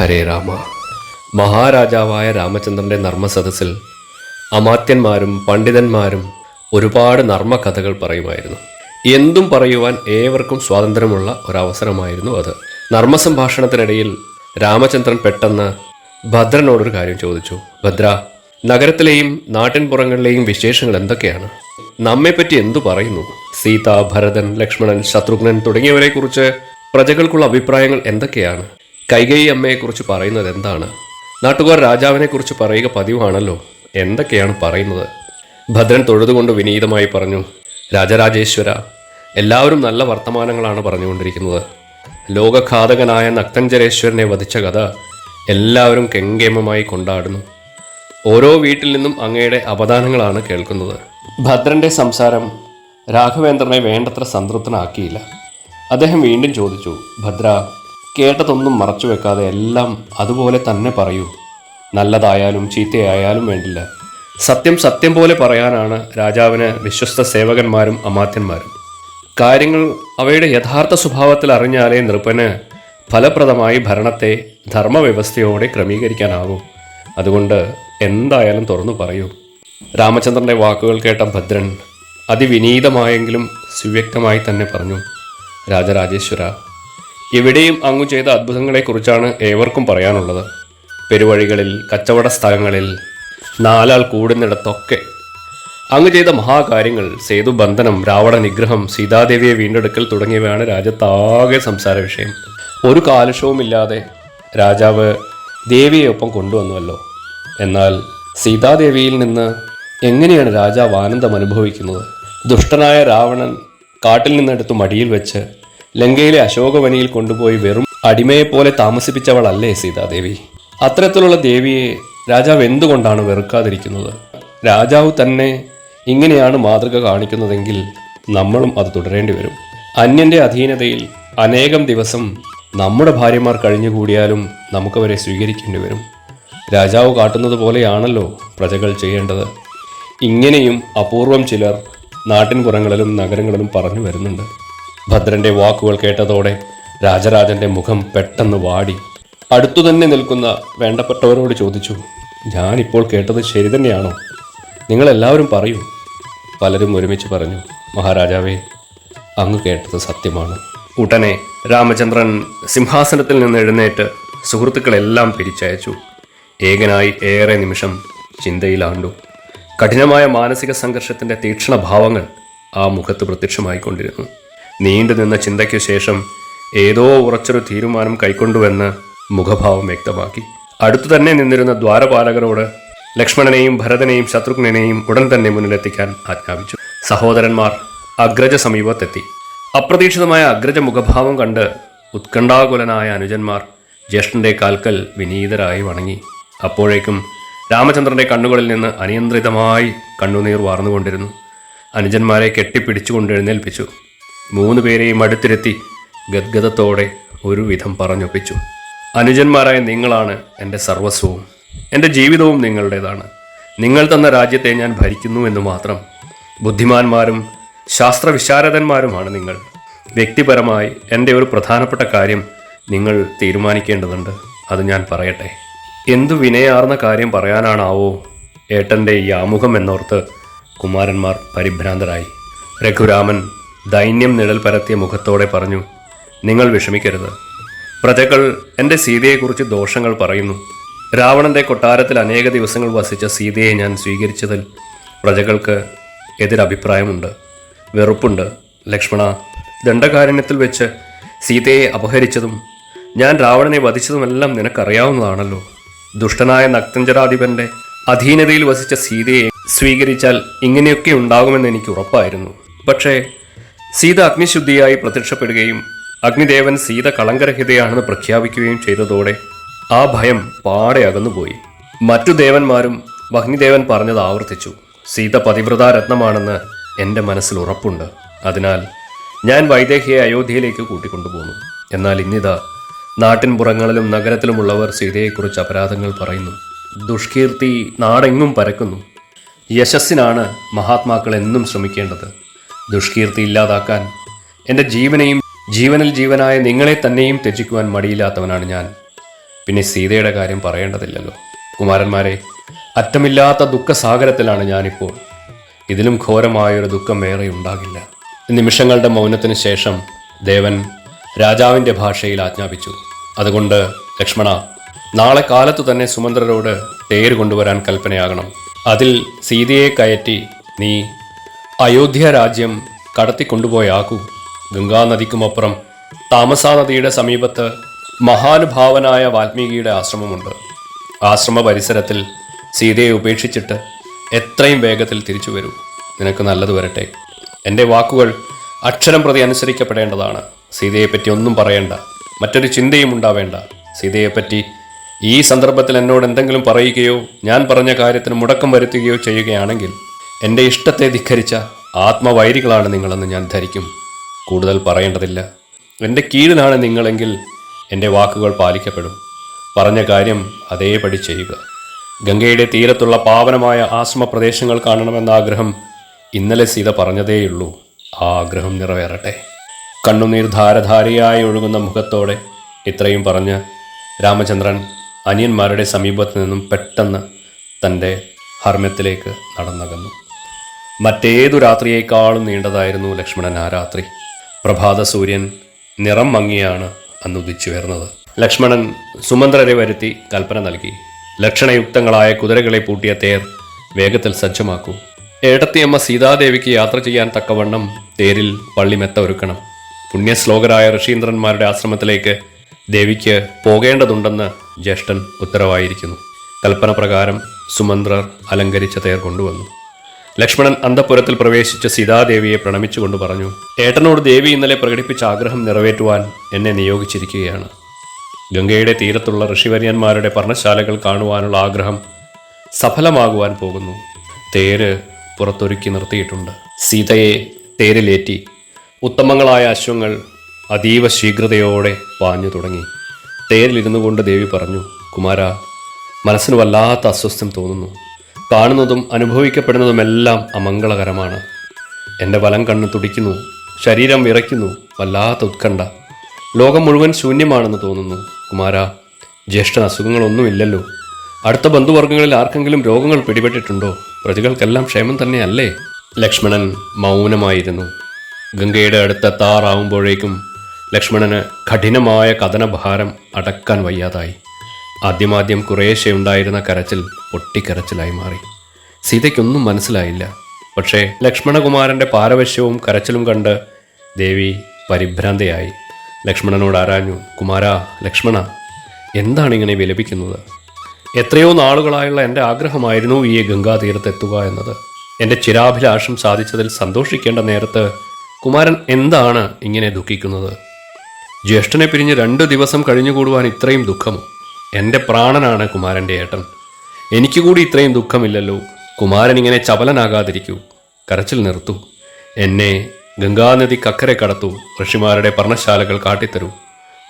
ഹരേ രാമ. മഹാരാജാവായ രാമചന്ദ്രന്റെ നർമ്മസദസ്സിൽ അമാത്യന്മാരും പണ്ഡിതന്മാരും ഒരുപാട് നർമ്മകഥകൾ പറയുമായിരുന്നു. എന്തും പറയുവാൻ ഏവർക്കും സ്വാതന്ത്ര്യമുള്ള ഒരവസരമായിരുന്നു അത്. നർമ്മസംഭാഷണത്തിനിടയിൽ രാമചന്ദ്രൻ പെട്ടെന്ന് ഭദ്രനോടൊരു കാര്യം ചോദിച്ചു. ഭദ്ര നഗരത്തിലെയും നാട്ടിൻപുറങ്ങളിലെയും വിശേഷങ്ങൾ എന്തൊക്കെയാണ്? നമ്മെപ്പറ്റി എന്തു പറയുന്നു? സീത ഭരതൻ ലക്ഷ്മണൻ ശത്രുഘ്നൻ തുടങ്ങിയവരെ കുറിച്ച് പ്രജകൾക്കുള്ള അഭിപ്രായങ്ങൾ എന്തൊക്കെയാണ്? കൈകൈ അമ്മയെക്കുറിച്ച് പറയുന്നത് എന്താണ്? നാട്ടുകാർ രാജാവിനെക്കുറിച്ച് പറയുക പതിവാണല്ലോ? എന്തൊക്കെയാണ് പറയുന്നത്? ഭദ്രൻ തൊഴുതുകൊണ്ട് വിനീതമായി പറഞ്ഞു രാജരാജേശ്വര എല്ലാവരും നല്ല വർത്തമാനങ്ങളാണ് പറഞ്ഞുകൊണ്ടിരിക്കുന്നത്. ലോകഘാതകനായ നക്തഞ്ചരേശ്വരനെ വധിച്ച കഥ എല്ലാവരും കെങ്കേമമായി കൊണ്ടാടുന്നു. ഓരോ വീട്ടിൽ നിന്നും അങ്ങയുടെ അപദാനങ്ങളാണ് കേൾക്കുന്നത്. ഭദ്രന്റെ സംസാരം രാഘവേന്ദ്രനെ വേണ്ടത്ര സംതൃപ്തനാക്കിയില്ല. അദ്ദേഹം വീണ്ടും ചോദിച്ചു ഭദ്ര കേട്ടതൊന്നും മറച്ചു വെക്കാതെ എല്ലാം അതുപോലെ തന്നെ പറയൂ. നല്ലതായാലും ചീത്തയായാലും വേണ്ടില്ല. സത്യം സത്യം പോലെ പറയാനാണ് രാജാവിന് വിശ്വസ്ത സേവകന്മാരും അമാത്യന്മാരും. കാര്യങ്ങൾ അവയുടെ യഥാർത്ഥ സ്വഭാവത്തിൽ അറിഞ്ഞാലേ നൃപ്പന് ഫലപ്രദമായി ഭരണത്തെ ധർമ്മവ്യവസ്ഥയോടെ ക്രമീകരിക്കാനാവും. അതുകൊണ്ട് എന്തായാലും തുറന്നു പറയൂ. രാമചന്ദ്രന്റെ വാക്കുകൾ കേട്ട ഭദ്രൻ അതിവിനീതമായെങ്കിലും സുവ്യക്തമായി തന്നെ പറഞ്ഞു രാജരാജേശ്വര ഇവിടെയും അങ്ങു ചെയ്ത അത്ഭുതങ്ങളെക്കുറിച്ചാണ് ഏവർക്കും പറയാനുള്ളത്. പെരുവഴികളിൽ കച്ചവട സ്ഥലങ്ങളിൽ നാലാൾ കൂടുന്നിടത്തൊക്കെ. അങ്ങ് ചെയ്ത മഹാകാര്യങ്ങൾ സേതുബന്ധനം രാവണ നിഗ്രഹം സീതാദേവിയെ വീണ്ടെടുക്കൽ തുടങ്ങിയവയാണ് രാജ്യത്താകെ സംസാര വിഷയം. ഒരു കാലുഷവുമില്ലാതെ രാജാവ് ദേവിയെ ഒപ്പം കൊണ്ടുവന്നുവല്ലോ. എന്നാൽ സീതാദേവിയിൽ നിന്ന് എങ്ങനെയാണ് രാജാവ് ആനന്ദം അനുഭവിക്കുന്നത്? ദുഷ്ടനായ രാവണൻ കാട്ടിൽ നിന്നെടുത്ത് മടിയിൽ വെച്ച് ലങ്കയിലെ അശോകവനിയിൽ കൊണ്ടുപോയി വെറും അടിമയെപ്പോലെ താമസിപ്പിച്ചവളല്ലേ സീതാദേവി അത്തരത്തിലുള്ള ദേവിയെ രാജാവ് എന്തുകൊണ്ടാണ് വെറുക്കാതിരിക്കുന്നത്? രാജാവ് തന്നെ ഇങ്ങനെയാണ് മാതൃക കാണിക്കുന്നതെങ്കിൽ നമ്മളും അത് തുടരേണ്ടി വരും. അന്യന്റെ അധീനതയിൽ അനേകം ദിവസം നമ്മുടെ ഭാര്യമാർ കഴിഞ്ഞുകൂടിയാലും നമുക്കവരെ സ്വീകരിക്കേണ്ടി വരും. രാജാവ് കാട്ടുന്നത് പോലെയാണല്ലോ പ്രജകൾ ചെയ്യേണ്ടത്. ഇങ്ങനെയും അപൂർവം ചിലർ നാട്ടിൻപുറങ്ങളിലും നഗരങ്ങളിലും പറഞ്ഞു വരുന്നുണ്ട്. ഭദ്രന്റെ വാക്കുകൾ കേട്ടതോടെ രാജരാജന്റെ മുഖം പെട്ടെന്ന് വാടി. അടുത്തു തന്നെ നിൽക്കുന്ന വേണ്ടപ്പെട്ടവരോട് ചോദിച്ചു ഞാനിപ്പോൾ കേട്ടത് ശരി തന്നെയാണോ? നിങ്ങളെല്ലാവരും പറയൂ. പലരും ഒരുമിച്ച് പറഞ്ഞു മഹാരാജാവേ അങ്ങ് കേട്ടത് സത്യമാണ്. ഉടനെ രാമചന്ദ്രൻ സിംഹാസനത്തിൽ നിന്ന് എഴുന്നേറ്റ് സുഹൃത്തുക്കളെല്ലാം പിരിച്ചയച്ചു. ഏകനായി ഏറെ നിമിഷം ചിന്തയിലാണ്ടു. കഠിനമായ മാനസിക സംഘർഷത്തിന്റെ തീക്ഷ്ണ ഭാവങ്ങൾ ആ മുഖത്ത് പ്രത്യക്ഷമായിക്കൊണ്ടിരുന്നു. നീണ്ടുനിന്ന ചിന്തയ്ക്കു ശേഷം ഏതോ ഉറച്ചൊരു തീരുമാനം കൈക്കൊണ്ടുവെന്ന് മുഖഭാവം വ്യക്തമാക്കി. അടുത്തു തന്നെ നിന്നിരുന്ന ദ്വാരപാലകരോട് ലക്ഷ്മണനെയും ഭരതനെയും ശത്രുഘ്നെയും ഉടൻ തന്നെ മുന്നിലെത്തിക്കാൻ ആജ്ഞാപിച്ചു. സഹോദരന്മാർ അഗ്രജ സമീപത്തെത്തി. അപ്രതീക്ഷിതമായ അഗ്രജ മുഖഭാവം കണ്ട് ഉത്കണ്ഠാകുലനായ അനുജന്മാർ ജ്യേഷ്ഠന്റെ കാൽക്കൽ വിനീതരായി വണങ്ങി. അപ്പോഴേക്കും രാമചന്ദ്രന്റെ കണ്ണുകളിൽ നിന്ന് അനിയന്ത്രിതമായി കണ്ണുനീർ വാർന്നുകൊണ്ടിരുന്നു. അനുജന്മാരെ കെട്ടിപ്പിടിച്ചുകൊണ്ട് എഴുന്നേൽപ്പിച്ചു. മൂന്ന് പേരെയും അടുത്തിരുത്തി ഗദ്ഗതത്തോടെ ഒരുവിധം പറഞ്ഞൊപ്പിച്ചു. അനുജന്മാരായ നിങ്ങളാണ് എന്റെ സർവസ്വവും. എന്റെ ജീവിതവും നിങ്ങളുടേതാണ്. നിങ്ങൾ തന്ന രാജ്യത്തെ ഞാൻ ഭരിക്കുന്നു എന്ന് മാത്രം. ബുദ്ധിമാന്മാരും ശാസ്ത്രവിശാരദന്മാരുമാണ് നിങ്ങൾ. വ്യക്തിപരമായി എന്റെ ഒരു പ്രധാനപ്പെട്ട കാര്യം നിങ്ങൾ തീരുമാനിക്കേണ്ടതുണ്ട്. അത് ഞാൻ പറയട്ടെ. എന്തു വിനയാർന്ന കാര്യം പറയാനാണാവോ? ഏട്ടന്റെ ഈ ആമുഖം എന്നോർത്ത് കുമാരന്മാർ പരിഭ്രാന്തരായി. രഘുരാമൻ ദൈന്യം നിഴൽ പരത്തിയ മുഖത്തോടെ പറഞ്ഞു നിങ്ങൾ വിഷമിക്കരുത്. പ്രജകൾ എന്റെ സീതയെക്കുറിച്ച് ദോഷങ്ങൾ പറയുന്നു. രാവണന്റെ കൊട്ടാരത്തിൽ അനേക ദിവസങ്ങൾ വസിച്ച സീതയെ ഞാൻ സ്വീകരിച്ചതിൽ പ്രജകൾക്ക് എതിരഭിപ്രായമുണ്ട്. വെറുപ്പുണ്ട്. ലക്ഷ്മണ ദണ്ഡകാരണ്യത്തിൽ വെച്ച് സീതയെ അപഹരിച്ചതും ഞാൻ രാവണനെ വധിച്ചതുമെല്ലാം നിനക്കറിയാവുന്നതാണല്ലോ. ദുഷ്ടനായ നക്തഞ്ചരാധിപന്റെ അധീനതയിൽ വസിച്ച സീതയെ സ്വീകരിച്ചാൽ ഇങ്ങനെയൊക്കെ ഉണ്ടാകുമെന്ന് എനിക്ക് ഉറപ്പായിരുന്നു. പക്ഷേ സീത അഗ്നിശുദ്ധിയായി പ്രത്യക്ഷപ്പെടുകയും അഗ്നിദേവൻ സീത കളങ്കരഹിതയാണെന്ന് പ്രഖ്യാപിക്കുകയും ചെയ്തതോടെ ആ ഭയം പാടെ അകന്നുപോയി. മറ്റു ദേവന്മാരും അഗ്നിദേവൻ പറഞ്ഞത് ആവർത്തിച്ചു. സീത പതിവ്രതാ രത്നമാണെന്ന് എന്റെ മനസ്സിൽ ഉറപ്പുണ്ട്. അതിനാൽ ഞാൻ വൈദേഹിയെ അയോധ്യയിലേക്ക് കൂട്ടിക്കൊണ്ടുപോകുന്നു എന്നാൽ ഇന്നിതാ നാട്ടിൻപുറങ്ങളിലും നഗരത്തിലുമുള്ളവർ സീതയെക്കുറിച്ച് അപരാധങ്ങൾ പറയുന്നു. ദുഷ്കീർത്തി നാടെങ്ങും പരക്കുന്നു. യശസ്സിനാണ് മഹാത്മാക്കൾ എന്നും ശ്രമിക്കേണ്ടത്. ദുഷ്കീർത്തി ഇല്ലാതാക്കാൻ എന്റെ ജീവനെയും ജീവനിൽ ജീവനായ നിങ്ങളെ തന്നെയും ത്യജിക്കുവാൻ മടിയില്ലാത്തവനാണ് ഞാൻ. പിന്നെ സീതയുടെ കാര്യം പറയേണ്ടതില്ലല്ലോ. കുമാരന്മാരെ അറ്റമില്ലാത്ത ദുഃഖസാഗരത്തിലാണ് ഞാനിപ്പോൾ. ഇതിലും ഘോരമായൊരു ദുഃഖം വേറെ ഉണ്ടാകില്ല. നിമിഷങ്ങളുടെ മൗനത്തിന് ശേഷം ദേവൻ രാജാവിന്റെ ഭാഷയിൽ ആജ്ഞാപിച്ചു. അതുകൊണ്ട് ലക്ഷ്മണ നാളെ കാലത്തു തന്നെ സുമന്ത്രരോട് തേര് കൊണ്ടുവരാൻ കൽപ്പനയാകണം. അതിൽ സീതയെ കയറ്റി നീ അയോധ്യ രാജ്യം കടത്തിക്കൊണ്ടുപോയാകൂ. ഗംഗാനദിക്കുമപ്പുറം താമസാ നദിയുടെ സമീപത്ത് മഹാനുഭാവനായ വാൽമീകിയുടെ ആശ്രമമുണ്ട്. ആശ്രമ പരിസരത്തിൽ സീതയെ ഉപേക്ഷിച്ചിട്ട് എത്രയും വേഗത്തിൽ തിരിച്ചു വരൂ. നിനക്ക് നല്ലത് വരട്ടെ. എന്റെ വാക്കുകൾ അക്ഷരം പ്രതി അനുസരിക്കപ്പെടേണ്ടതാണ്. സീതയെപ്പറ്റി ഒന്നും പറയേണ്ട. മറ്റൊരു ചിന്തയും ഉണ്ടാവേണ്ട. സീതയെപ്പറ്റി ഈ സന്ദർഭത്തിൽ എന്നോട് എന്തെങ്കിലും പറയുകയോ ഞാൻ പറഞ്ഞ കാര്യത്തിന് മുടക്കം വരുത്തുകയോ ചെയ്യുകയാണെങ്കിൽ എന്റെ ഇഷ്ടത്തെ ധിഖരിച്ച ആത്മവൈരികളാണ് നിങ്ങളെന്ന് ഞാൻ ധരിക്കും. കൂടുതൽ പറയേണ്ടതില്ല. എന്റെ കീഴിലാണ് നിങ്ങളെങ്കിൽ എന്റെ വാക്കുകൾ പാലിക്കപ്പെടും. പറഞ്ഞ കാര്യം അതേപടി ചെയ്യുക. ഗംഗയുടെ തീരത്തുള്ള പാവനമായ ആശ്രമ പ്രദേശങ്ങൾ കാണണമെന്ന ആഗ്രഹം ഇന്നലെ സീത പറഞ്ഞതേയുള്ളൂ. ആ ആഗ്രഹം നിറവേറട്ടെ. കണ്ണുനീർ ധാരധാരയായി ഒഴുകുന്ന മുഖത്തോടെ ഇത്രയും പറഞ്ഞ് രാമചന്ദ്രൻ അനിയന്മാരുടെ സമീപത്തു നിന്നും പെട്ടെന്ന് തന്റെ ഹർമ്മ്യത്തിലേക്ക് നടന്നകന്നു. മറ്റേതു രാത്രിയേക്കാളും നീണ്ടതായിരുന്നു ലക്ഷ്മണൻ ആ രാത്രി. പ്രഭാത സൂര്യൻ നിറം മങ്ങിയാണ് അന്ന് ഉദിച്ചുയർന്നത്. ലക്ഷ്മണൻ സുമന്ത്രരെ വരുത്തി കൽപ്പന നൽകി. ലക്ഷണയുക്തങ്ങളായ കുതിരകളെ പൂട്ടിയ തേർ വേഗത്തിൽ സജ്ജമാക്കൂ. ഏടത്തിയമ്മ സീതാദേവിക്ക് യാത്ര ചെയ്യാൻ തക്കവണ്ണം തേരിൽ പള്ളിമെത്ത ഒരുക്കണം. പുണ്യശ്ലോകരായ ഋഷീന്ദ്രന്മാരുടെ ആശ്രമത്തിലേക്ക് ദേവിക്ക് പോകേണ്ടതുണ്ടെന്ന് ജ്യേഷ്ഠൻ ഉത്തരവായിരിക്കുന്നു. കൽപ്പന പ്രകാരം സുമന്ത്രർ അലങ്കരിച്ച തേർ കൊണ്ടുവന്നു. ലക്ഷ്മണൻ അന്തപുരത്തിൽ പ്രവേശിച്ച സീതാദേവിയെ പ്രണമിച്ചുകൊണ്ട് പറഞ്ഞു ഏട്ടനോട് ദേവി ഇന്നലെ പ്രകടിപ്പിച്ച ആഗ്രഹം നിറവേറ്റുവാൻ എന്നെ നിയോഗിച്ചിരിക്കുകയാണ്. ഗംഗയുടെ തീരത്തുള്ള ഋഷിവര്യന്മാരുടെ പർണശാലകൾ കാണുവാനുള്ള ആഗ്രഹം സഫലമാകുവാൻ പോകുന്നു. തേര് പുറത്തൊരുക്കി നിർത്തിയിട്ടുണ്ട്. സീതയെ തേരിലേറ്റി ഉത്തമങ്ങളായ അശ്വങ്ങൾ അതീവ ശീഘ്രതയോടെ പാഞ്ഞു തുടങ്ങി. തേരിലിരുന്നു കൊണ്ട് ദേവി പറഞ്ഞു കുമാര മനസ്സിന് വല്ലാത്ത അസ്വസ്ഥം തോന്നുന്നു. കാണുന്നതും അനുഭവിക്കപ്പെടുന്നതുമെല്ലാം അമംഗളകരമാണ്. എന്റെ വലം കണ്ണ് തുടിക്കുന്നു ശരീരം വിറയ്ക്കുന്നു വല്ലാത്ത ഉത്കണ്ഠ. ലോകം മുഴുവൻ ശൂന്യമാണെന്ന് തോന്നുന്നു. കുമാര ജ്യേഷ്ഠ അസുഖങ്ങളൊന്നുമില്ലല്ലോ. അടുത്ത ബന്ധുവർഗങ്ങളിൽ ആർക്കെങ്കിലും രോഗങ്ങൾ പിടിപെട്ടിട്ടുണ്ടോ? പ്രജകൾക്കെല്ലാം ക്ഷേമം തന്നെയല്ലേ? ലക്ഷ്മണൻ മൗനമായിരുന്നു. ഗംഗയുടെ അടുത്ത താറാവുമ്പോഴേക്കും ലക്ഷ്മണന് കഠിനമായ കഥനഭാരം അടക്കാൻ വയ്യാതായി. ആദ്യമാദ്യം കുറേശ്ശെ ഉണ്ടായിരുന്ന കരച്ചിൽ പൊട്ടിക്കരച്ചിലായി മാറി. സീതയ്ക്കൊന്നും മനസ്സിലായില്ല. പക്ഷേ ലക്ഷ്മണകുമാരന്റെ പാരവശ്യവും കരച്ചിലും കണ്ട് ദേവി പരിഭ്രാന്തയായി. ലക്ഷ്മണനോട് ആരാഞ്ഞു കുമാര ലക്ഷ്മണ എന്താണ് ഇങ്ങനെ വിലപിക്കുന്നത്? എത്രയോ നാളുകളായുള്ള എന്റെ ആഗ്രഹമായിരുന്നു ഈ ഗംഗാതീരത്തെത്തുക എന്നത്. എന്റെ ചിരാഭിലാഷം സാധിച്ചതിൽ സന്തോഷിക്കേണ്ട നേരത്ത് കുമാരൻ എന്താണ് ഇങ്ങനെ ദുഃഖിക്കുന്നത്? ജ്യേഷ്ഠനെ പിരിഞ്ഞ് രണ്ടു ദിവസം കഴിഞ്ഞുകൂടുവാൻ ഇത്രയും ദുഃഖമോ? എന്റെ പ്രാണനാണ് കുമാരന്റെ ഏട്ടൻ. എനിക്ക് കൂടി ഇത്രയും ദുഃഖമില്ലല്ലോ. കുമാരൻ ഇങ്ങനെ ചപലനാകാതിരിക്കൂ. കരച്ചിൽ നിർത്തൂ. എന്നെ ഗംഗാനദിക്കക്കരെ കടത്തൂ. ഋഷിമാരുടെ പർണശാലകൾ കാട്ടിത്തരൂ.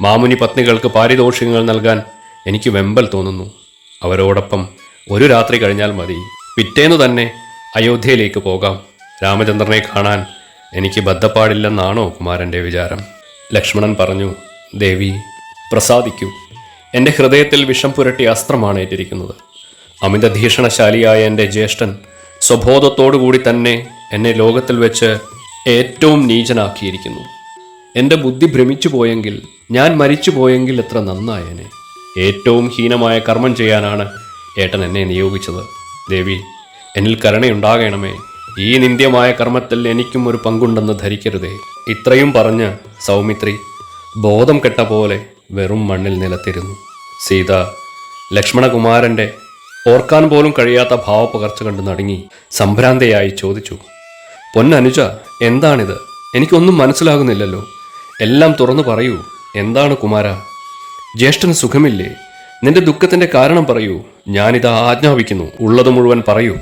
മാമുനി പത്നികൾക്ക് പാരിതോഷികങ്ങൾ നൽകാൻ എനിക്ക് വെമ്പൽ തോന്നുന്നു. അവരോടൊപ്പം ഒരു രാത്രി കഴിഞ്ഞാൽ മതി. പിറ്റേന്ന് തന്നെ അയോധ്യയിലേക്ക് പോകാം. രാമചന്ദ്രനെ കാണാൻ എനിക്ക് ബദ്ധപ്പാടില്ലെന്നാണോ കുമാരന്റെ വിചാരം? ലക്ഷ്മണൻ പറഞ്ഞു ദേവി പ്രസാദിക്കൂ. എന്റെ ഹൃദയത്തിൽ വിഷം പുരട്ടി അസ്ത്രമാണ് ഏറ്റിരിക്കുന്നത്. അമിത ഭീഷണശാലിയായ എന്റെ ജ്യേഷ്ഠൻ സ്വബോധത്തോടുകൂടി തന്നെ എന്നെ ലോകത്തിൽ വെച്ച് ഏറ്റവും നീചനാക്കിയിരിക്കുന്നു. എന്റെ ബുദ്ധി ഭ്രമിച്ചു പോയെങ്കിൽ ഞാൻ മരിച്ചു പോയെങ്കിൽ എത്ര നന്നായനെ. ഏറ്റവും ഹീനമായ കർമ്മം ചെയ്യാനാണ് ഏട്ടൻ എന്നെ നിയോഗിച്ചത്. ദേവി എന്നിൽ കരുണയുണ്ടാകണമേ. ഈ നിന്ദ്യമായ കർമ്മത്തിൽ എനിക്കും ഒരു പങ്കുണ്ടെന്ന് ധരിക്കരുതേ. ഇത്രയും പറഞ്ഞ് സൗമിത്രി ബോധം കെട്ട പോലെ വെറും മണ്ണിൽ നിലത്തിരുന്നു. സീത ലക്ഷ്മണകുമാരന്റെ ഓർക്കാൻ പോലും കഴിയാത്ത ഭാവപകർച്ച കണ്ട് നടങ്ങി സംഭ്രാന്തയായി ചോദിച്ചു പൊന്നനുജ എന്താണിത്? എനിക്കൊന്നും മനസ്സിലാകുന്നില്ലല്ലോ. എല്ലാം തുറന്നു പറയൂ. എന്താണ് കുമാര? ജ്യേഷ്ഠന് സുഖമില്ലേ? നിന്റെ ദുഃഖത്തിന്റെ കാരണം പറയൂ. ഞാനിതാ ആജ്ഞാപിക്കുന്നു. ഉള്ളത് മുഴുവൻ പറയൂ.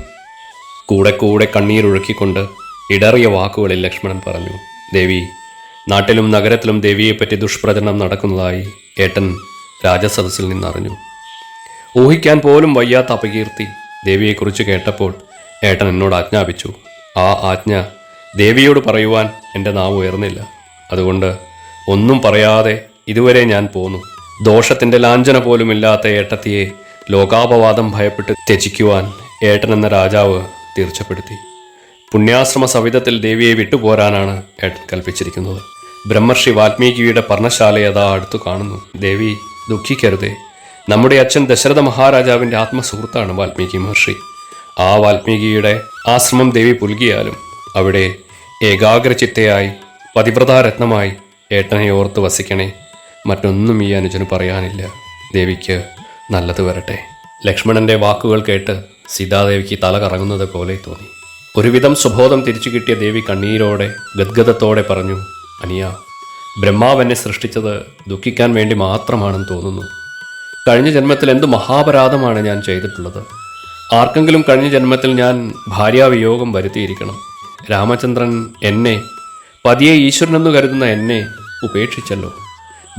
കൂടെ കൂടെ കണ്ണീരൊഴുക്കിക്കൊണ്ട് ഇടറിയ വാക്കുകളിൽ ലക്ഷ്മണൻ പറഞ്ഞു ദേവി നാട്ടിലും നഗരത്തിലും ദേവിയെപ്പറ്റി ദുഷ്പ്രചരണം നടക്കുന്നതായി ഏട്ടൻ രാജസദസ്സിൽ നിന്നറിഞ്ഞു. ഊഹിക്കാൻ പോലും വയ്യാത്ത അപകീർത്തി ദേവിയെക്കുറിച്ച് കേട്ടപ്പോൾ ഏട്ടൻ എന്നോട് ആജ്ഞാപിച്ചു. ആ ആജ്ഞ ദേവിയോട് പറയുവാൻ എന്റെ നാവ് ഉയർന്നില്ല. അതുകൊണ്ട് ഒന്നും പറയാതെ ഇതുവരെ ഞാൻ പോന്നു. ദോഷത്തിന്റെ ലാഞ്ചന പോലുമില്ലാത്ത ഏട്ടത്തിയെ ലോകാപവാദം ഭയപ്പെട്ട് ത്യജിക്കുവാൻ ഏട്ടൻ എന്ന രാജാവ് തീർച്ചപ്പെടുത്തി. പുണ്യാശ്രമ സവിധത്തിൽ ദേവിയെ വിട്ടുപോരാനാണ് ഏട്ടൻ കൽപ്പിച്ചിരിക്കുന്നത്. ബ്രഹ്മർഷി വാൽമീകിയുടെ പർണശാലയതാ അടുത്തു കാണുന്നു. ദേവി ദുഃഖിക്കരുതേ. നമ്മുടെ അച്ഛൻ ദശരഥ മഹാരാജാവിന്റെ ആത്മസുഹൃത്താണ് വാൽമീകി മഹർഷി. ആ വാൽമീകിയുടെ ആശ്രമം ദേവി പുൽകിയാലും അവിടെ ഏകാഗ്രചിത്തയായി പതിവ്രതാരത്നമായി ഏട്ടനെ ഓർത്ത് വസിക്കണേ. മറ്റൊന്നും ഈ അനുജന് പറയാനില്ല. ദേവിക്ക് നല്ലത് വരട്ടെ. ലക്ഷ്മണന്റെ വാക്കുകൾ കേട്ട് സീതാദേവിക്ക് തല കറങ്ങുന്നത് പോലെ തോന്നി. ഒരുവിധം സുബോധം തിരിച്ചു കിട്ടിയ ദേവി കണ്ണീരോടെ ഗദ്ഗതത്തോടെ പറഞ്ഞു അനിയ ബ്രഹ്മാവ് എന്നെ സൃഷ്ടിച്ചത് ദുഃഖിക്കാൻ വേണ്ടി മാത്രമാണെന്ന് തോന്നുന്നു. കഴിഞ്ഞ ജന്മത്തിൽ എന്ത് മഹാപരാധമാണ് ഞാൻ ചെയ്തിട്ടുള്ളത്? ആർക്കെങ്കിലും കഴിഞ്ഞ ജന്മത്തിൽ ഞാൻ ഭാര്യാവിയോഗം വരുത്തിയിരിക്കണം. രാമചന്ദ്രൻ എന്നെ പതിയെ ഈശ്വരനെന്നു കരുതുന്ന എന്നെ ഉപേക്ഷിച്ചല്ലോ.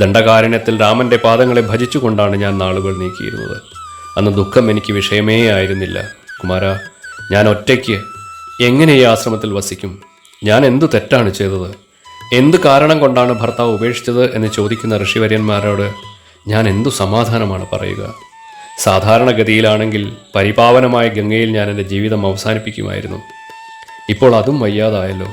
ദണ്ഡകാരണ്യത്തിൽ രാമന്റെ പാദങ്ങളെ ഭജിച്ചുകൊണ്ടാണ് ഞാൻ നാളുകൾ നീക്കിയിരുന്നത്. അന്ന് ദുഃഖം എനിക്ക് വിഷയമേ ആയിരുന്നില്ല. കുമാര ഞാൻ ഒറ്റയ്ക്ക് എങ്ങനെ ഈ ആശ്രമത്തിൽ വസിക്കും? ഞാൻ എന്തു തെറ്റാണ് ചെയ്തത്? എന്ത് കാരണം കൊണ്ടാണ് ഭർത്താവ് ഉപേക്ഷിച്ചത് എന്ന് ചോദിക്കുന്ന ഋഷിവര്യന്മാരോട് ഞാൻ എന്തു സമാധാനമാണ് പറയുക? സാധാരണഗതിയിലാണെങ്കിൽ പരിപാവനമായ ഗംഗയിൽ ഞാൻ എന്റെ ജീവിതം അവസാനിപ്പിക്കുമായിരുന്നു. ഇപ്പോൾ അതും വയ്യാതായല്ലോ.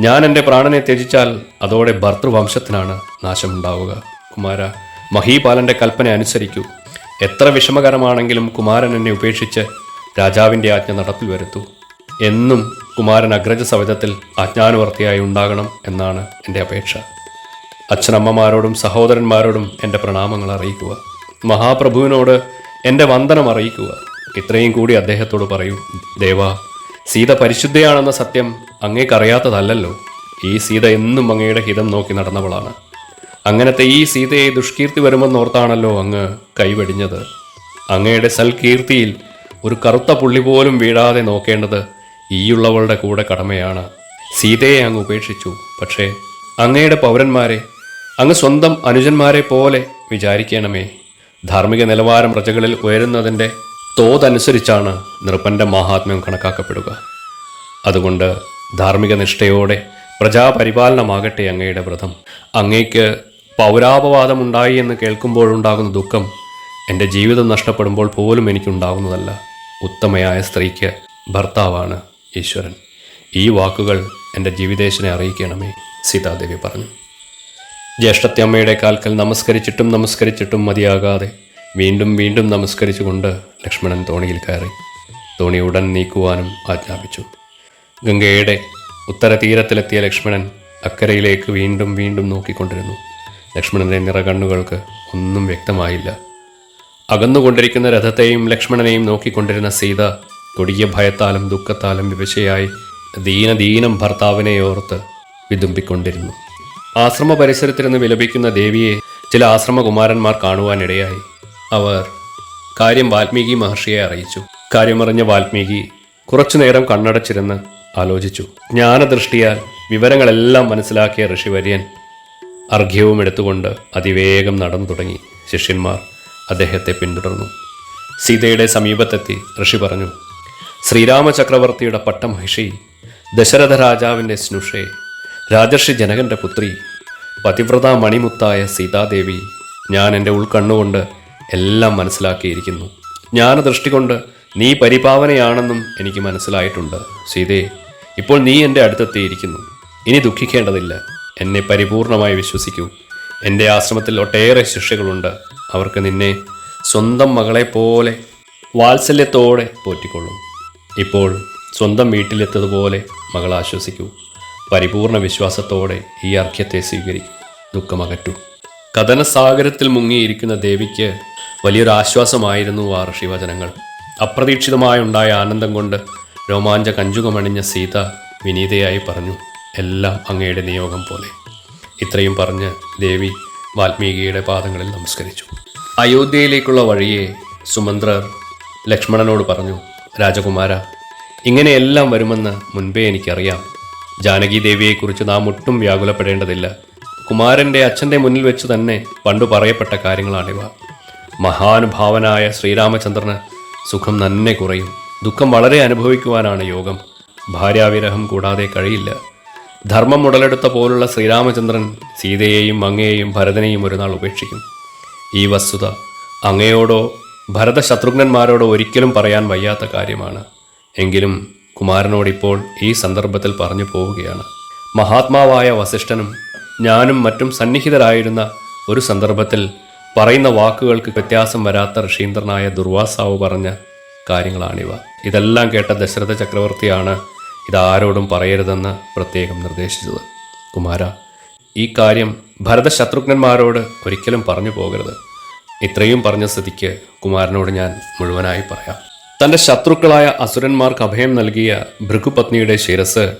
ഞാൻ എന്റെ പ്രാണനെ ത്യജിച്ചാൽ അതോടെ ഭർത്തൃവംശത്തിനാണ് നാശമുണ്ടാവുക. കുമാര മഹീപാലന്റെ കൽപ്പന അനുസരിക്കൂ. എത്ര വിഷമകരമാണെങ്കിലും കുമാരൻ എന്നെ ഉപേക്ഷിച്ച് രാജാവിന്റെ ആജ്ഞ നടപ്പിൽ വരുത്തൂ. എന്നും കുമാരൻ അഗ്രജ സവിധത്തിൽ അജ്ഞാനവർത്തിയായി ഉണ്ടാകണം എന്നാണ് എന്റെ അപേക്ഷ. അച്ഛനമ്മമാരോടും സഹോദരന്മാരോടും എന്റെ പ്രണാമങ്ങൾ അറിയിക്കുക. മഹാപ്രഭുവിനോട് എന്റെ വന്ദനം അറിയിക്കുക. ഇത്രയും കൂടി അദ്ദേഹത്തോട് പറയൂ. ദേവ സീത പരിശുദ്ധയാണെന്ന സത്യം അങ്ങേക്കറിയാത്തതല്ലല്ലോ. ഈ സീത എന്നും അങ്ങയുടെ ഹിതം നോക്കി നടന്നവളാണ്. അങ്ങനത്തെ ഈ സീതയെ ദുഷ്കീർത്തി വരുമെന്നോർത്താണല്ലോ അങ്ങ് കൈവെടിഞ്ഞത്. അങ്ങയുടെ സൽകീർത്തിയിൽ ഒരു കറുത്ത പുള്ളി പോലും വീഴാതെ നോക്കേണ്ടത് ഈയുള്ളവളുടെ കൂടെ കടമയാണ്. സീതയെ അങ്ങ് ഉപേക്ഷിച്ചു. പക്ഷേ അങ്ങയുടെ പൗരന്മാരെ അങ്ങ് സ്വന്തം അനുജന്മാരെ പോലെ വിചാരിക്കണമേ. ധാർമ്മിക നിലവാരം പ്രജകളിൽ ഉയരുന്നതിന്റെ തോതനുസരിച്ചാണ് നൃപ്പന്റെ മഹാത്മ്യം കണക്കാക്കപ്പെടുക. അതുകൊണ്ട് ധാർമ്മിക നിഷ്ഠയോടെ പ്രജാപരിപാലനമാകട്ടെ അങ്ങയുടെ വ്രതം. അങ്ങയ്ക്ക് പൗരാപവാദമുണ്ടായി എന്ന് കേൾക്കുമ്പോഴുണ്ടാകുന്ന ദുഃഖം എന്റെ ജീവിതം നഷ്ടപ്പെടുമ്പോൾ പോലും എനിക്കുണ്ടാകുന്നതല്ല. ഉത്തമയായ സ്ത്രീക്ക് ഭർത്താവാണ്. ഈശ്വരൻ ഈ വാക്കുകൾ എന്റെ ജീവിതേശനെ അറിയിക്കണമേ സീതാദേവി പറഞ്ഞു. ജ്യേഷ്ഠത്യമ്മയുടെ കാൽക്കൽ നമസ്കരിച്ചിട്ടും നമസ്കരിച്ചിട്ടും മതിയാകാതെ വീണ്ടും വീണ്ടും നമസ്കരിച്ചുകൊണ്ട് ലക്ഷ്മണൻ തോണിയിൽ കയറി തോണി ഉടൻ നീക്കുവാനും ആജ്ഞാപിച്ചു. ഗംഗയുടെ ഉത്തരതീരത്തിലെത്തിയ ലക്ഷ്മണൻ അക്കരയിലേക്ക് വീണ്ടും വീണ്ടും നോക്കിക്കൊണ്ടിരുന്നു. ലക്ഷ്മണന്റെ നിറകണ്ണുകൾക്ക് ഒന്നും വ്യക്തമായില്ല. അകന്നുകൊണ്ടിരിക്കുന്ന രഥത്തെയും ലക്ഷ്മണനെയും നോക്കിക്കൊണ്ടിരുന്ന സീത കൊടിയ ഭയത്താലും ദുഃഖത്താലും വിവശയായി ദീനദീനം ഭർത്താവിനെ ഓർത്ത് വിതുമ്പിക്കൊണ്ടിരുന്നു. ആശ്രമ പരിസരത്തിരുന്ന് വിലപിക്കുന്ന ദേവിയെ ചില ആശ്രമകുമാരന്മാർ കാണുവാനിടയായി. അവർ കാര്യം വാൽമീകി മഹർഷിയെ അറിയിച്ചു. കാര്യമറിഞ്ഞ വാൽമീകി കുറച്ചുനേരം കണ്ണടച്ചിരുന്ന് ആലോചിച്ചു. ജ്ഞാനദൃഷ്ടിയാൽ വിവരങ്ങളെല്ലാം മനസ്സിലാക്കിയ ഋഷിവര്യൻ അർഘ്യവും എടുത്തുകൊണ്ട് അതിവേഗം നടന്നു തുടങ്ങി. ശിഷ്യന്മാർ അദ്ദേഹത്തെ പിന്തുടർന്നു. സീതയുടെ സമീപത്തെത്തി ഋഷി പറഞ്ഞു ശ്രീരാമചക്രവർത്തിയുടെ പട്ടമഹിഷി ദശരഥ രാജാവിന്റെ സ്നുഷേ രാജർഷി ജനകന്റെ പുത്രി പതിവ്രത മണിമുത്തായ സീതാദേവി ഞാൻ എന്റെ ഉൾക്കണ്ണുകൊണ്ട് എല്ലാം മനസ്സിലാക്കിയിരിക്കുന്നു. ജ്ഞാനദൃഷ്ടി കൊണ്ട് നീ പരിപാവനയാണെന്നും എനിക്ക് മനസ്സിലായിട്ടുണ്ട്. സീതേ ഇപ്പോൾ നീ എന്റെ അടുത്തെത്തിയിരിക്കുന്നു. ഇനി ദുഃഖിക്കേണ്ടതില്ല. എന്നെ പരിപൂർണമായി വിശ്വസിക്കൂ. എന്റെ ആശ്രമത്തിൽ ഒട്ടേറെ ശിക്ഷകളുണ്ട് അവർക്ക് നിന്നെ സ്വന്തം മകളെ പോലെ വാത്സല്യത്തോടെ പോറ്റിക്കൊള്ളും. ഇപ്പോൾ സ്വന്തം വീട്ടിലെത്തതുപോലെ മകൾ ആശ്വസിക്കൂ. പരിപൂർണ വിശ്വാസത്തോടെ ഈ അർഘ്യത്തെ സ്വീകരിക്കൂ. ദുഃഖമകറ്റൂ കഥനസാഗരത്തിൽ മുങ്ങിയിരിക്കുന്ന ദേവിക്ക് വലിയൊരു ആശ്വാസമായിരുന്നു ആ ഋഷിവചനങ്ങൾ. അപ്രതീക്ഷിതമായുണ്ടായ ആനന്ദം കൊണ്ട് രോമാഞ്ച കഞ്ചുകമണിഞ്ഞ സീത വിനീതയായി പറഞ്ഞു എല്ലാം അങ്ങയുടെ നിയോഗം പോലെ. ഇത്രയും പറഞ്ഞ് ദേവി വാൽമീകിയുടെ പാദങ്ങളിൽ നമസ്കരിച്ചു. അയോധ്യയിലേക്കുള്ള വഴിയെ സുമന്ത്രർ ലക്ഷ്മണനോട് പറഞ്ഞു രാജകുമാര ഇങ്ങനെയെല്ലാം വരുമെന്ന് മുൻപേ എനിക്കറിയാം. ജാനകി ദേവിയെക്കുറിച്ച് നാം ഒട്ടും വ്യാകുലപ്പെടേണ്ടതില്ല. കുമാരന്റെ അച്ഛന്റെ മുന്നിൽ വെച്ച് തന്നെ പണ്ടു പറയപ്പെട്ട കാര്യങ്ങളാണിവ. മഹാനുഭാവനായ ശ്രീരാമചന്ദ്രന് സുഖം നന്നെ കുറയും. ദുഃഖം വളരെ അനുഭവിക്കുവാനാണ് യോഗം. ഭാര്യാവിരഹം കൂടാതെ കഴിയില്ല. ധർമ്മം ഉടലെടുത്ത പോലുള്ള ശ്രീരാമചന്ദ്രൻ സീതയെയും അങ്ങയെയും ഭരതനെയും ഒരുനാൾ ഉപേക്ഷിക്കും. ഈ വസ്തുത അങ്ങയോടോ ഭരതശത്രുഘ്നന്മാരോടോ ഒരിക്കലും പറയാൻ വയ്യാത്ത കാര്യമാണ്. എങ്കിലും കുമാരനോടിപ്പോൾ ഈ സന്ദർഭത്തിൽ പറഞ്ഞു പോവുകയാണ്. മഹാത്മാവായ വസിഷ്ഠനും ഞാനും മറ്റും സന്നിഹിതരായിരുന്ന ഒരു സന്ദർഭത്തിൽ പറയുന്ന വാക്കുകൾക്ക് വ്യത്യാസം വരാത്ത ഋഷീന്ദ്രനായ ദുർവാസാവ് പറഞ്ഞ കാര്യങ്ങളാണിവ. ഇതെല്ലാം കേട്ട ദശരഥ ചക്രവർത്തിയാണ് ഇതാരോടും പറയരുതെന്ന് പ്രത്യേകം നിർദ്ദേശിച്ചത്. കുമാര ഈ കാര്യം ഭരതശത്രുഘ്നന്മാരോട് ഒരിക്കലും പറഞ്ഞു പോകരുത്. ഇത്രയും പറഞ്ഞ സ്ഥിതിക്ക് കുമാരനോട് ഞാൻ മുഴുവനായി പറയാം. തന്റെ ശത്രുക്കളായ അസുരന്മാർക്ക് അഭയം നൽകിയ ഭൃഗുപത്നിയുടെ ശിരസ്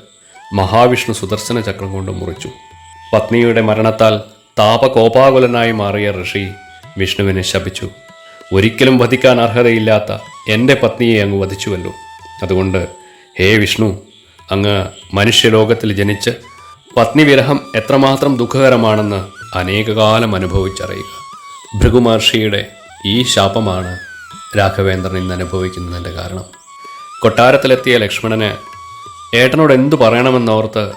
മഹാവിഷ്ണു സുദർശന ചക്രം കൊണ്ട് മുറിച്ചു. പത്നിയുടെ മരണത്താൽ താപകോപാകുലനായി മാറിയ ഋഷി വിഷ്ണുവിനെ ശപിച്ചു. ഒരിക്കലും വധിക്കാൻ അർഹതയില്ലാത്ത എന്റെ പത്നിയെ അങ്ങ് വധിച്ചുവല്ലോ. അതുകൊണ്ട് ഹേ വിഷ്ണു അങ്ങ് മനുഷ്യലോകത്തിൽ ജനിച്ച് പത്നി വിരഹം എത്രമാത്രം ദുഃഖകരമാണെന്ന് അനേകകാലം അനുഭവിച്ചറിയുക. ഭൃഗുമഹർഷിയുടെ ഈ ശാപമാണ് രാഘവേന്ദ്രൻ ഇന്ന് അനുഭവിക്കുന്നതിന്റെ കാരണം. കൊട്ടാരത്തിലെത്തിയ ലക്ഷ്മണന് ഏട്ടനോട് എന്തു പറയണമെന്നോർത്ത്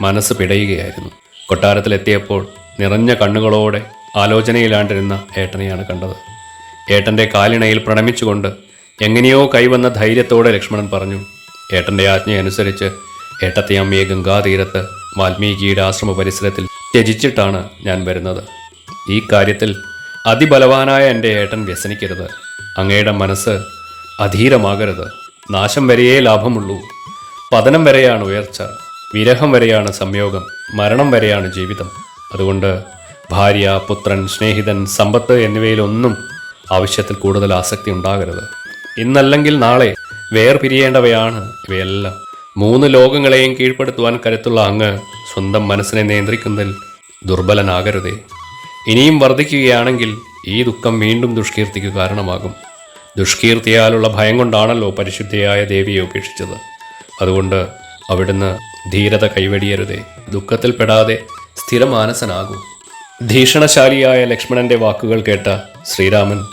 മനസ്സ് പിടയുകയായിരുന്നു. കൊട്ടാരത്തിലെത്തിയപ്പോൾ നിറഞ്ഞ കണ്ണുകളോടെ ആലോചനയിലാണ്ടിരുന്ന ഏട്ടനെയാണ് കണ്ടത്. ഏട്ടന്റെ കാലിണയിൽ പ്രണമിച്ചുകൊണ്ട് എങ്ങനെയോ കൈവന്ന ധൈര്യത്തോടെ ലക്ഷ്മണൻ പറഞ്ഞു ഏട്ടന്റെ ആജ്ഞയനുസരിച്ച് ഏട്ടത്തെ അമ്മയെ ഗംഗാതീരത്ത് വാൽമീകിയുടെ ആശ്രമ പരിസരത്തിൽ ത്യജിച്ചിട്ടാണ് ഞാൻ വരുന്നത്. ഈ കാര്യത്തിൽ അതിബലവാനായ എന്റെ ഏട്ടൻ വ്യസനിക്കരുത്. അങ്ങയുടെ മനസ്സ് അധീരമാകരുത്. നാശം വരെയേ ലാഭമുള്ളൂ. പതനം വരെയാണ് ഉയർച്ച. വിരഹം വരെയാണ് സംയോഗം. മരണം വരെയാണ് ജീവിതം. അതുകൊണ്ട് ഭാര്യ പുത്രൻ സ്നേഹിതൻ സമ്പത്ത് എന്നിവയിലൊന്നും ആവശ്യത്തിൽ കൂടുതൽ ആസക്തി ഉണ്ടാകരുത്. ഇന്നല്ലെങ്കിൽ നാളെ വേർപിരിയേണ്ടവയാണ് ഇവയെല്ലാം. മൂന്ന് ലോകങ്ങളെയും കീഴ്പ്പെടുത്തുവാൻ കരുത്തുള്ള അങ്ങ് സ്വന്തം മനസ്സിനെ നിയന്ത്രിക്കുന്നതിൽ ദുർബലനാകരുതേ. ഇനിയും വർദ്ധിക്കുകയാണെങ്കിൽ ഈ ദുഃഖം വീണ്ടും ദുഷ്കീർത്തിക്ക് കാരണമാകും. ദുഷ്കീർത്തിയാലുള്ള ഭയം കൊണ്ടാണല്ലോ പരിശുദ്ധയായ ദേവിയെ ഉപേക്ഷിച്ചത്. അതുകൊണ്ട് അവിടുന്ന് ധീരത കൈവെടിയരുതേ. ദുഃഖത്തിൽപ്പെടാതെ സ്ഥിരമാനസനാകൂ. ഭീഷണശാലിയായ ലക്ഷ്മണന്റെ വാക്കുകൾ കേട്ട ശ്രീരാമൻ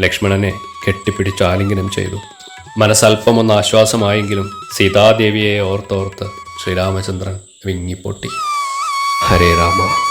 ലക്ഷ്മണനെ കെട്ടിപ്പിടിച്ച് ആലിംഗനം ചെയ്തു. മനസ്സൽപ്പമൊന്ന് ആശ്വാസമായെങ്കിലും സീതാദേവിയെ ഓർത്തോർത്ത് ശ്രീരാമചന്ദ്രൻ വിങ്ങിപ്പൊട്ടി. ഹരേ രാമ.